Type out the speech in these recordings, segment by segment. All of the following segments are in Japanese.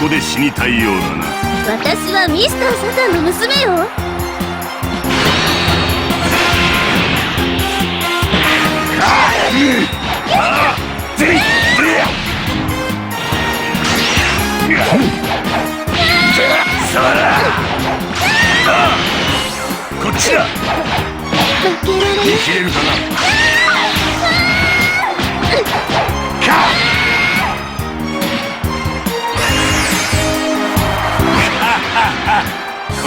こで死にたいようだな。私はミスター・サタンの娘よ。こっちだ。れるかな？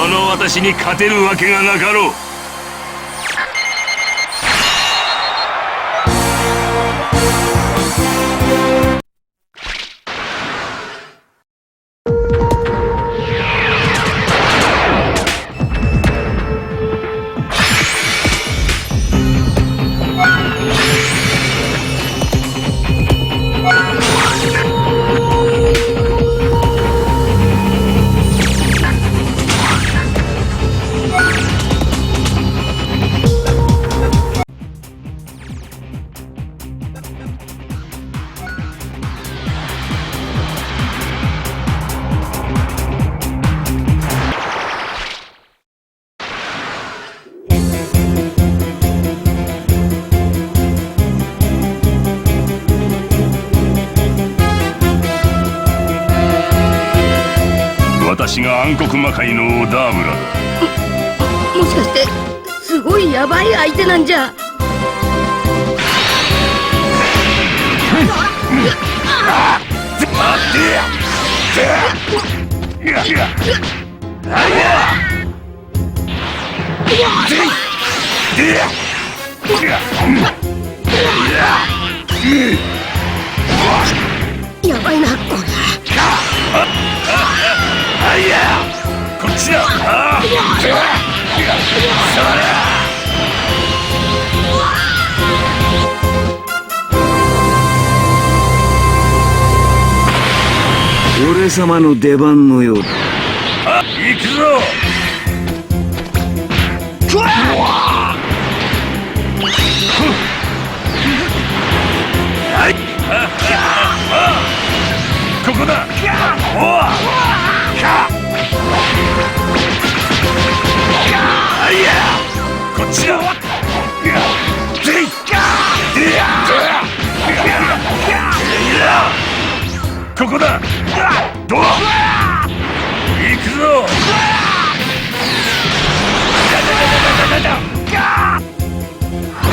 の私に勝てるわけがなかろう。私が暗黒魔界のオダームラだ。ももしかしてすごいヤバい相手なんじゃ。いやいやヤバいなこれ。こっちだあ俺様の出番のようだ行くぞはいここだ。おわあいやこっちだぜいここだ。ドア行くぞ。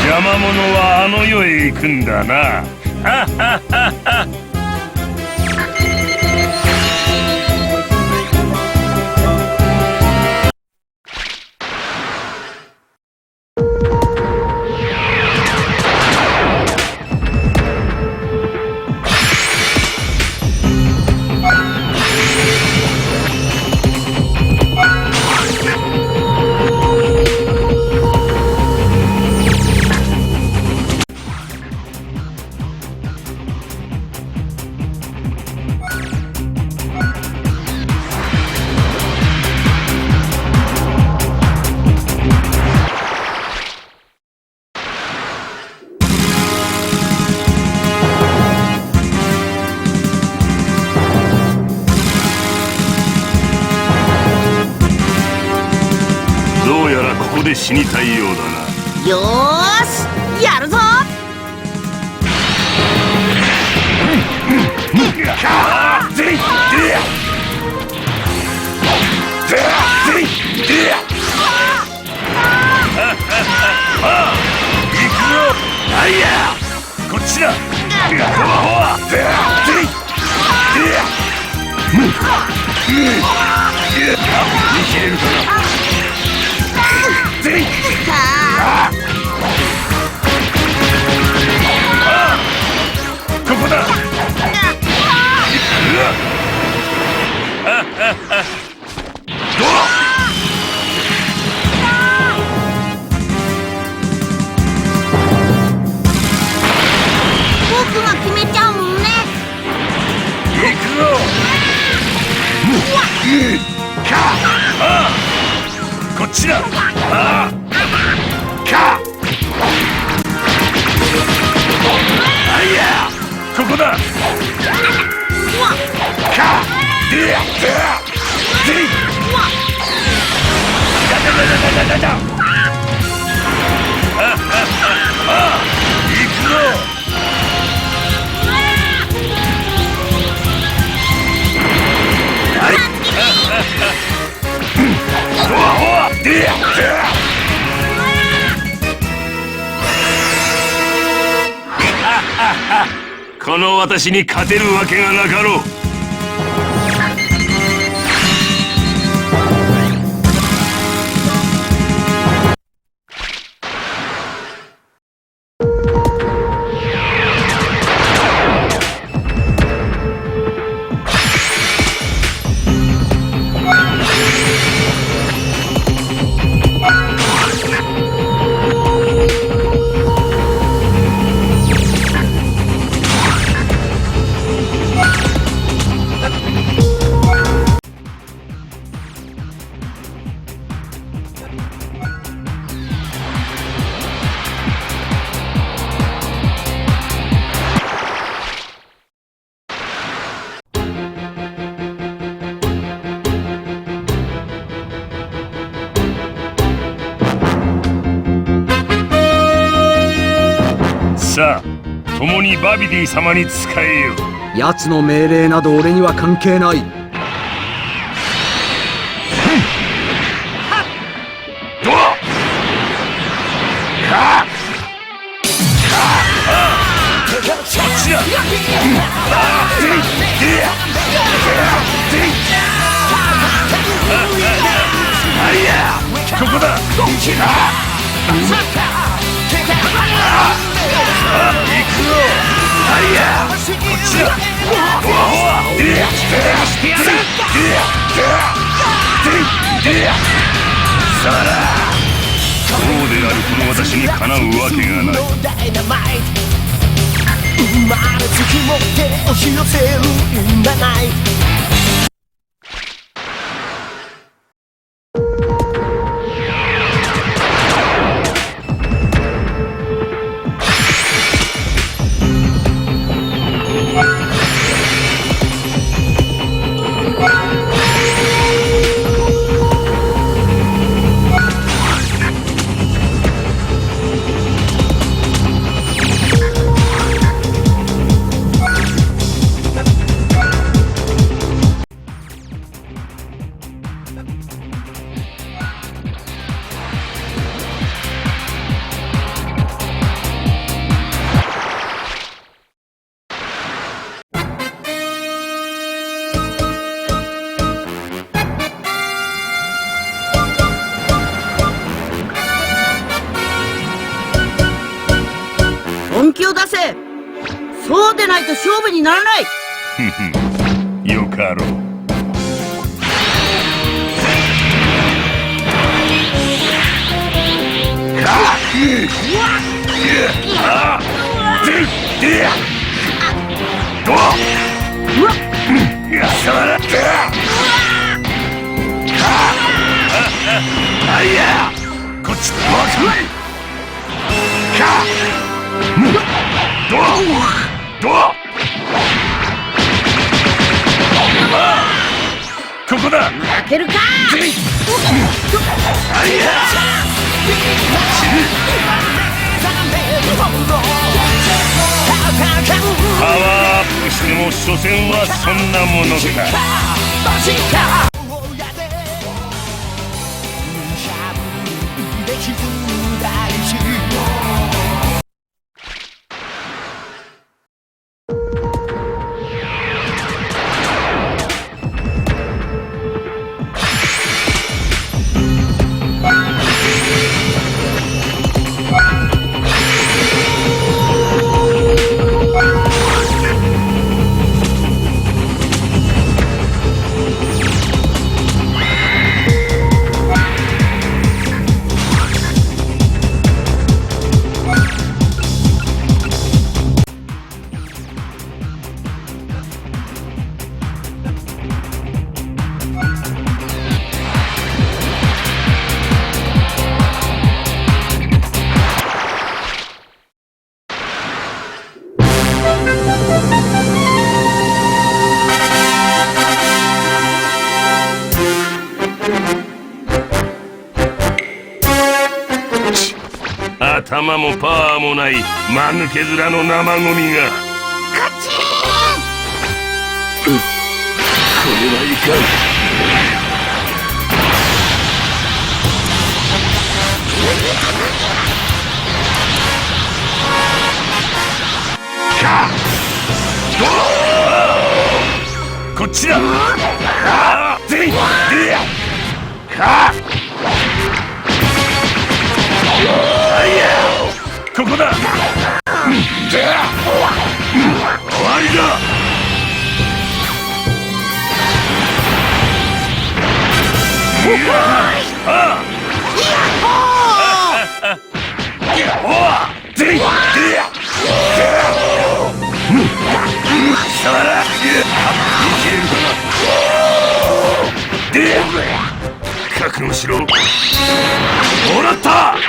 邪魔者はあの世へ行くんだな。どうよしやるぞ！こっちだほわぜぜいでやうん。うん。生きれるかなぜいあこの私に勝てるわけがなかろう。バビディ様に仕えよ。う奴の命令など俺には関係ない。ここだ私にかなうわけがない生まれつき持って押し寄せるんだないにならない。よかろう。こっ。ちだかドアドアここだ。負けるか。パワーアップしても所詮はそんなものか頭もパワーもない間抜け面の生ゴミが。カチこれはいかんこっちだ覚悟しろもらった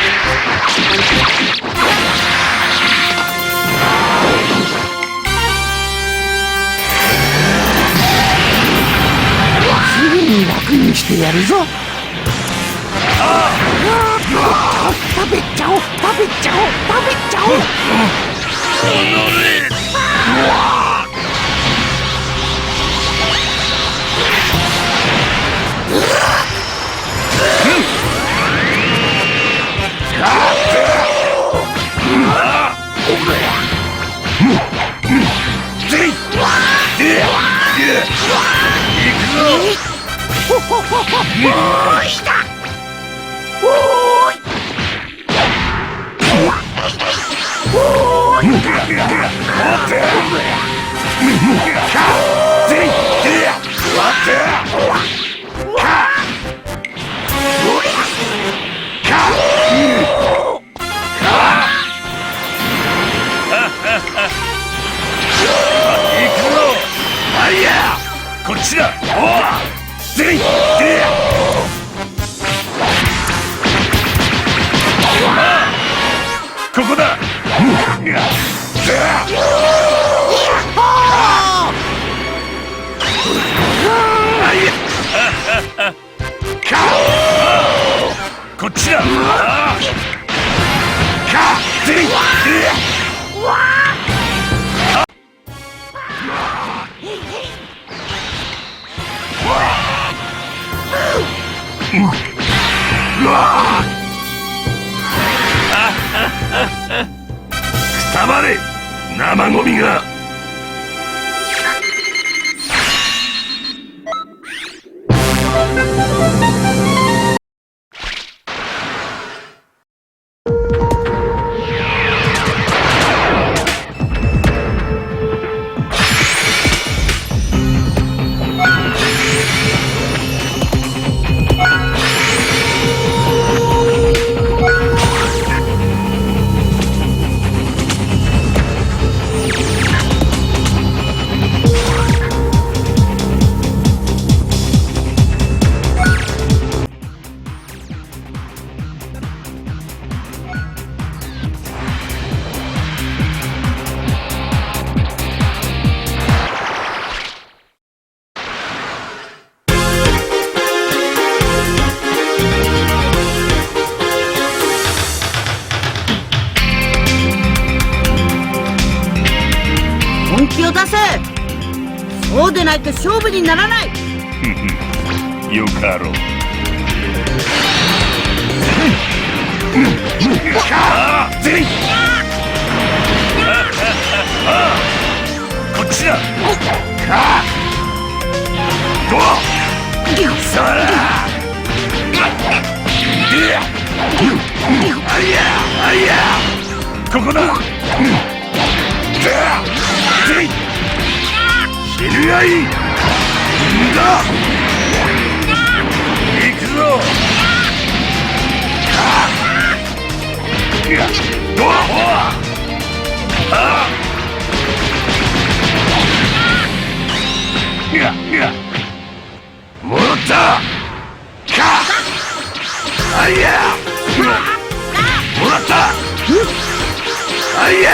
やるぞ。食べちゃおう。食べちゃおう。食べちゃおう。ぜいでで行くぞこっちだ。おう。ぜいでここだこっちだくたばれ。生ゴミが。本気を出せ。そうでないと勝負にならない。よかろう。こっちだかどうさあいやあいやここだ翻いんだ行くぞ。ドアホア。あ。いやいや。もらった。か。あいや。もらった。あいや。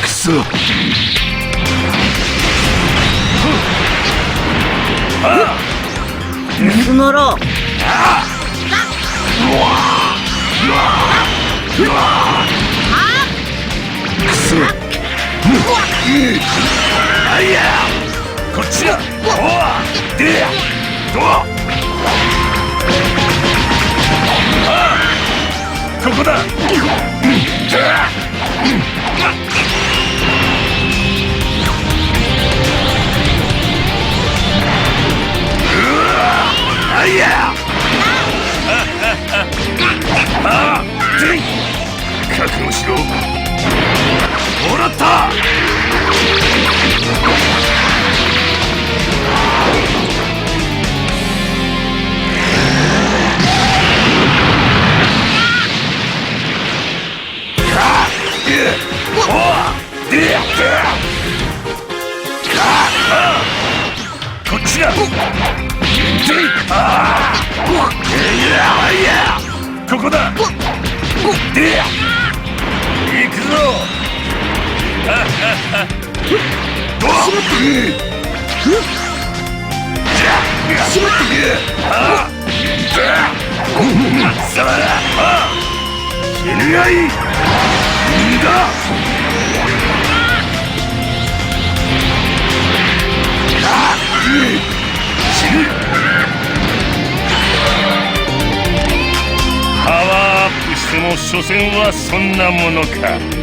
くそ。スノロう。わしろあいやこっ。ちだおうでどここだ覚悟しろもらっ。こっちだここだ。で行くぞ。どうじゃしまっ。たあさあ死ぬがいいんだあ死ぬパワーアップしても所詮はそんなものか。